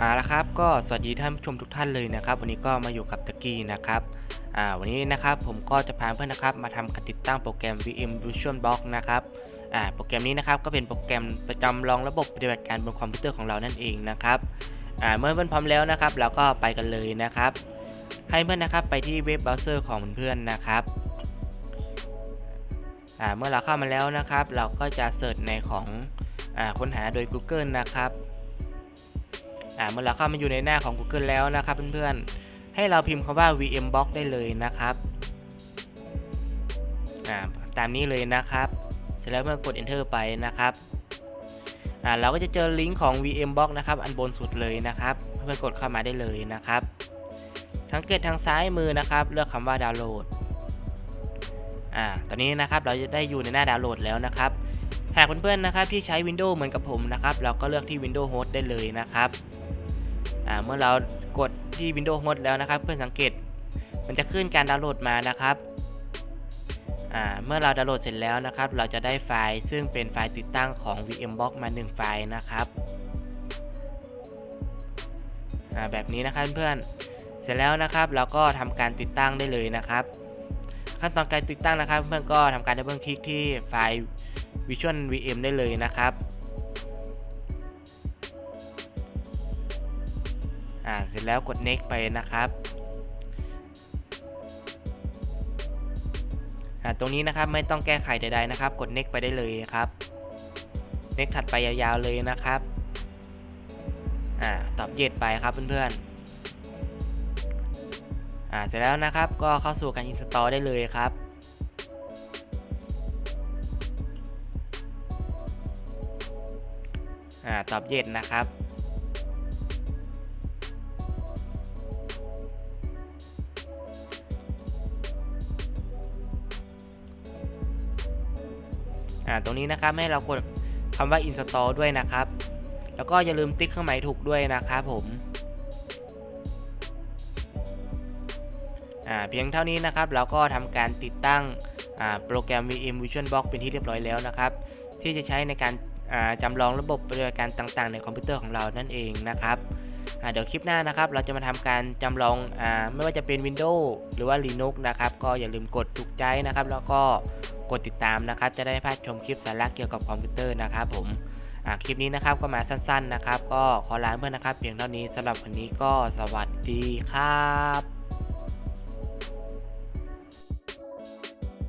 อ่าละครับก็สวัสดีท่านผู้ชมทุกท่านเลยนะครับ วันนี้ก็มาอยู่กับตะกี้นะครับอ่าวันนี้นะครับผมก็จะพาเพื่อนนะครับมาทำการติดตั้งโปรแกรม VM Vision Box นะครับอ่าโปรแกรมนี้นะครับก็เป็นโปรแกรมประจำรองระบบปฏิบัติการบนคอมพิวเตอร์ของเรานั่นเองนะครับอ่าเมื่อเพื่อนพร้อมแล้วนะครับเราก็ไปกันเลยนะครับ ให้เพื่อนนะครับไปที่เว็บเบราว์เซอร์ของเพื่อนนะครับอ่าเมื่อเราเข้ามาแล้วนะครับ เราก็จะเสิร์ชในของอ่าค้นหาโดย Google นะครับ อ่าเมื่อเราเข้ามาอยู่ในหน้าของ Google แล้วนะครับเพื่อนๆ ให้เราพิมพ์คำว่า VMBox ได้เลยนะครับอ่าตามนี้เลยนะครับเสร็จแล้วเมื่อกด Enter ไปนะครับอ่าเราก็จะเจอลิงก์ของ VMBox นะครับอันบนสุดเลยนะครับเพื่อนๆกดเข้ามาได้เลยนะครับสังเกตทางซ้ายมือนะครับ เลือกคำว่าดาวน์โหลดอ่าตอนนี้นะครับเราจะได้อยู่ในหน้าดาวน์โหลดแล้วนะครับ หากเพื่อนๆนะครับที่ใช้ Windows เหมือนกับผมนะครับ เราก็เลือกที่ Windows Host ได้เลยนะครับเมื่อเรากดที่ Windows Host แล้วนะครับ เพื่อนสังเกตมันจะขึ้นการดาวน์โหลดมานะครับเมื่อเราดาวน์โหลดเสร็จแล้วนะครับ เราจะได้ไฟล์ซึ่งเป็นไฟล์ติดตั้งของ VMBox มา 1 ไฟล์นะครับแบบนี้นะครับเพื่อนเสร็จแล้วนะครับ เราก็ทำการติดตั้งได้เลยนะครับ ขั้นตอนการติดตั้งนะครับ เพื่อนก็ทำการดับเบิลคลิกที่ไฟล์ Visual VM ได้เลยนะครับอ่าเสร็จแล้วกด next ไปนะครับอ่าตรงนี้นะครับไม่ต้องแก้ไขใดๆนะครับ กด next ไปได้เลยครับ next ถัดไปยาวๆเลยนะครับอ่าตอบ yes ไปครับเพื่อนๆอ่าเสร็จแล้วนะครับก็เข้าสู่การ install ได้เลยครับ อ่าตอบเย็นนะครับ อ่า ตรงนี้นะครับให้เรากดคำว่า install ด้วยนะครับ แล้วก็อย่าลืมติ๊กเครื่องหมายถูกด้วยนะครับผม อ่า เพียงเท่านี้นะครับ เราก็ทำการติดตั้ง อ่า โปรแกรม VM Vision Box เป็นที่เรียบร้อยแล้วนะครับ ที่จะใช้ในการ จำลองระบบปฏิบัติการต่างๆ ในคอมพิวเตอร์ของเรานั่นเองนะครับเดี๋ยวคลิปหน้านะครับ เราจะมาทำการจำลองอไม่ว่าจะเป็น Windows หรือว่า Linux นะครับ ก็อย่าลืมกดถูกใจนะครับ แล้วก็กดติดตามนะครับ จะได้พลาดชมคลิปสาระเกี่ยวกับคอมพิวเตอร์นะครับผมคลิปนี้นะครับก็มาสั้นๆนะครับ ก็ขอลาเพื่อนนะครับเพียงเท่านี้สำหรับวันนี้ก็สวัสดีครับ